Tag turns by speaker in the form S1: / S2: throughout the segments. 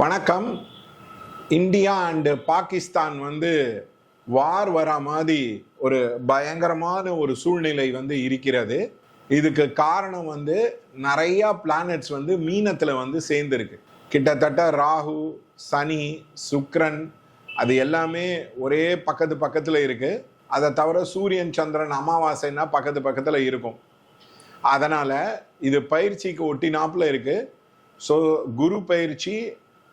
S1: வணக்கம். India and Pakistan வந்து வார் வரா மாதிரி ஒரு பயங்கரமான ஒரு சூழ்நிலை வந்து இருக்கிறது. இதுக்கு காரணம் வந்து நிறையா பிளானட்ஸ் வந்து மீனத்தில் வந்து சேர்ந்துருக்கு. கிட்டத்தட்ட ராகு சனி சுக்ரன் அது எல்லாமே ஒரே பக்கத்து பக்கத்தில் இருக்குது அதை தவிர சூரியன் சந்திரன் அமாவாசைன்னா பக்கத்து பக்கத்தில் இருக்கும். அதனால் இது பயிற்சிக்கு ஒட்டினாப்பில் இருக்குது ஸோ குரு பயிற்சி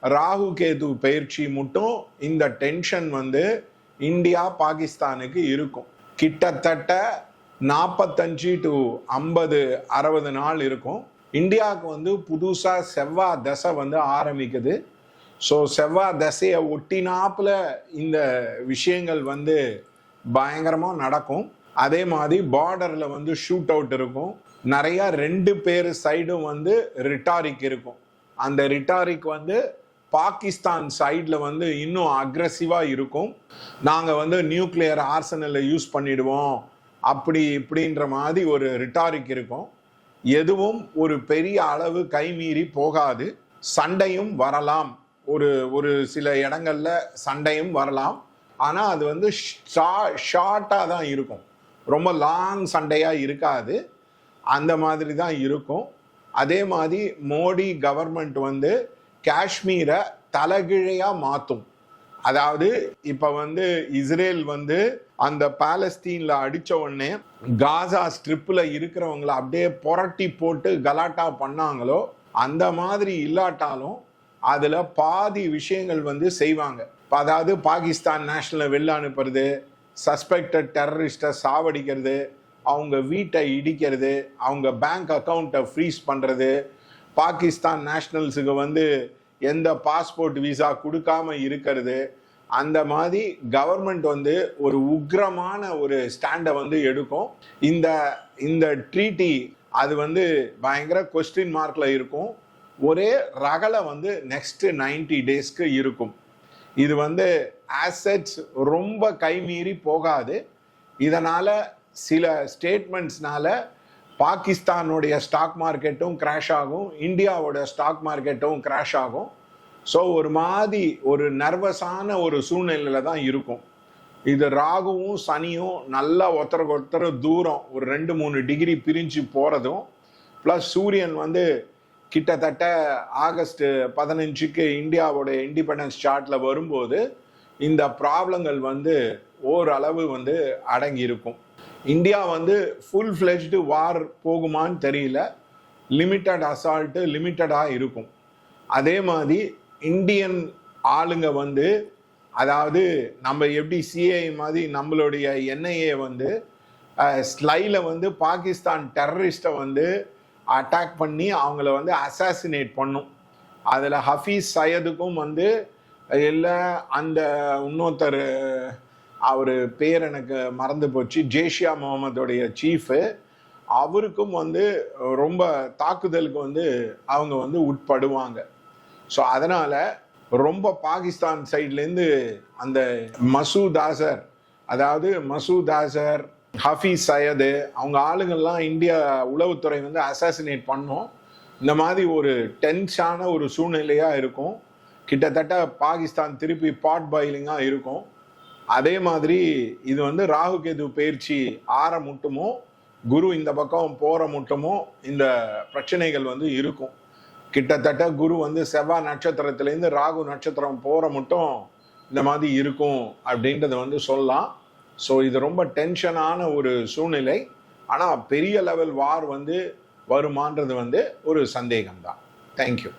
S1: ராகு கேது பயிற்சி மட்டும் இந்த டென்ஷன் வந்து இந்தியா பாகிஸ்தானுக்கு இருக்கும். கிட்டத்தட்ட நாற்பத்தஞ்சு டு ஐம்பது அறுபது நாள் இருக்கும். இந்தியாவுக்கு வந்து புதுசாக செவ்வாய் தசை வந்து ஆரம்பிக்குது. ஸோ செவ்வாய் தசையை ஒட்டினாப்பில் இந்த விஷயங்கள் வந்து பயங்கரமாக நடக்கும். அதே மாதிரி பார்டரில் வந்து ஷூட் அவுட் இருக்கும். நிறையா ரெண்டு பேர் சைடும் வந்து ரிட்டாரிக் இருக்கும். அந்த ரிட்டாரிக் வந்து பாகிஸ்தான் சைடில் வந்து இன்னும் அக்ரஸிவாக இருக்கும். நாங்கள் வந்து நியூக்ளியர் ஆர்சனலை யூஸ் பண்ணிடுவோம். அப்படி இப்படின்ற மாதிரி ஒரு ரிட்டாரிக் இருக்கும். எதுவும் ஒரு பெரிய அளவு கைமீறி போகாது. சண்டையும் வரலாம். ஒரு ஒரு சில இடங்கள்ல சண்டையும் வரலாம். ஆனால் அது வந்து ஷா ஷார்ட்டாக தான் இருக்கும். ரொம்ப லாங் சண்டையாக இருக்காது. அந்த மாதிரி தான் இருக்கும். அதே மாதிரி மோடி கவர்மெண்ட் வந்து காஷ்மீரை தலைகீழையாக மாற்றும் அதாவது இப்போ வந்து இஸ்ரேல் வந்து அந்த பாலஸ்தீனில் அடித்த உடனே காசா ஸ்ட்ரிப்பில் இருக்கிறவங்கள அப்படியே புரட்டி போட்டு கலாட்டா பண்ணாங்களோ அந்த மாதிரி இல்லாட்டாலும் அதில் பாதி விஷயங்கள் வந்து செய்வாங்க. அதாவது பாகிஸ்தான் நேஷனலை வெளில அனுப்புறது சஸ்பெக்டட் டெரரிஸ்டை சாவடிக்கிறது அவங்க வீட்டை இடிக்கிறது அவங்க பேங்க் அக்கௌண்ட்டை ஃப்ரீஸ் பண்ணுறது பாகிஸ்தான் நேஷ்னல்ஸுக்கு வந்து எந்த பாஸ்போர்ட் விசா கொடுக்காம இருக்கிறது அந்த மாதிரி கவர்மெண்ட் வந்து ஒரு உக்ரமான ஒரு ஸ்டாண்டை வந்து எடுக்கும். இந்த இந்த ட்ரீட்டி அது வந்து பயங்கர கொஸ்டின் மார்க்கில் இருக்கும். ஒரே ரகலை வந்து நெக்ஸ்ட் நைன்டி டேஸ்க்கு இருக்கும். இது வந்து ஆசெட்ஸ் ரொம்ப கைமீறி போகாது. இதனால் சில ஸ்டேட்மெண்ட்ஸ்னால பாகிஸ்தானுடைய ஸ்டாக் மார்க்கெட்டும் கிராஷ் ஆகும் இந்தியாவோட ஸ்டாக் மார்க்கெட்டும் கிராஷ் ஆகும். ஸோ ஒரு மாதிரி ஒரு நர்வஸான ஒரு சூழ்நிலையில தான் இருக்கும். இது ராகுவும் சனியும் நல்லா ஒருத்தருக்கு ஒருத்தர் தூரம் ஒரு ரெண்டு மூணு டிகிரி பிரிஞ்சு போகிறதும் ப்ளஸ் சூரியன் வந்து கிட்டத்தட்ட ஆகஸ்ட் பதினஞ்சுக்கு இந்தியாவோட இண்டிபெண்டன்ஸ் சார்ட்டில் வரும்போது இந்த ப்ராப்ளங்கள் வந்து ஓரளவு வந்து அடங்கி இருக்கும் இந்தியா வந்து ஃபுல் ஃப்ளெஜ்டு வார் போகுமான்னு தெரியல. லிமிட்டட் அசால்ட்டு லிமிட்டடாக இருக்கும். அதே மாதிரி இந்தியன் ஆளுங்க வந்து அதாவது நம்ம எப்படி சிஐ மாதிரி நம்மளுடைய என்ஐஏ வந்து ஸ்லைல வந்து பாகிஸ்தான் டெரரிஸ்ட்டை வந்து அட்டாக் பண்ணி அவங்கள வந்து அசாசினேட் பண்ணும். அதில் ஹஃபீஸ் சையதுக்கும் வந்து இல்லை அந்த இன்னொருத்தர் அவர் பேர் எனக்கு மறந்து போச்சு. ஜேஷியா முகமதுடைய சீஃபு அவருக்கும் வந்து ரொம்ப தாக்குதலுக்கு வந்து அவங்க வந்து உட்படுவாங்க. ஸோ அதனால் ரொம்ப பாகிஸ்தான் சைட்லேருந்து அந்த மசூத் ஆசர் அதாவது மசூத் ஆசர் ஹஃபீஸ் சையது அவங்க ஆளுங்கள்லாம் இந்தியா உளவுத்துறை வந்து அசாசினேட் பண்ணோம். இந்த மாதிரி ஒரு டென்ஷான ஒரு சூழ்நிலையாக இருக்கும். கிட்டத்தட்ட பாகிஸ்தான் திருப்பி பாட் பாயிலிங்காக இருக்கும். அதே மாதிரி இது வந்து ராகு கேது பயிற்சி ஆற முட்டுமோ குரு இந்த பக்கம் போற முட்டமோ இந்த பிரச்சனைகள் வந்து இருக்கும். கிட்டத்தட்ட குரு வந்து செவ்வாய் நட்சத்திரத்திலேருந்து ராகு நட்சத்திரம் போற மட்டும் இந்த மாதிரி இருக்கும் அப்படின்றத வந்து சொல்லலாம். ஸோ இது ரொம்ப டென்ஷனான ஒரு சூழ்நிலை. ஆனால் பெரிய லெவல் வார் வந்து வருமானது வந்து ஒரு சந்தேகம்தான். தேங்க்யூ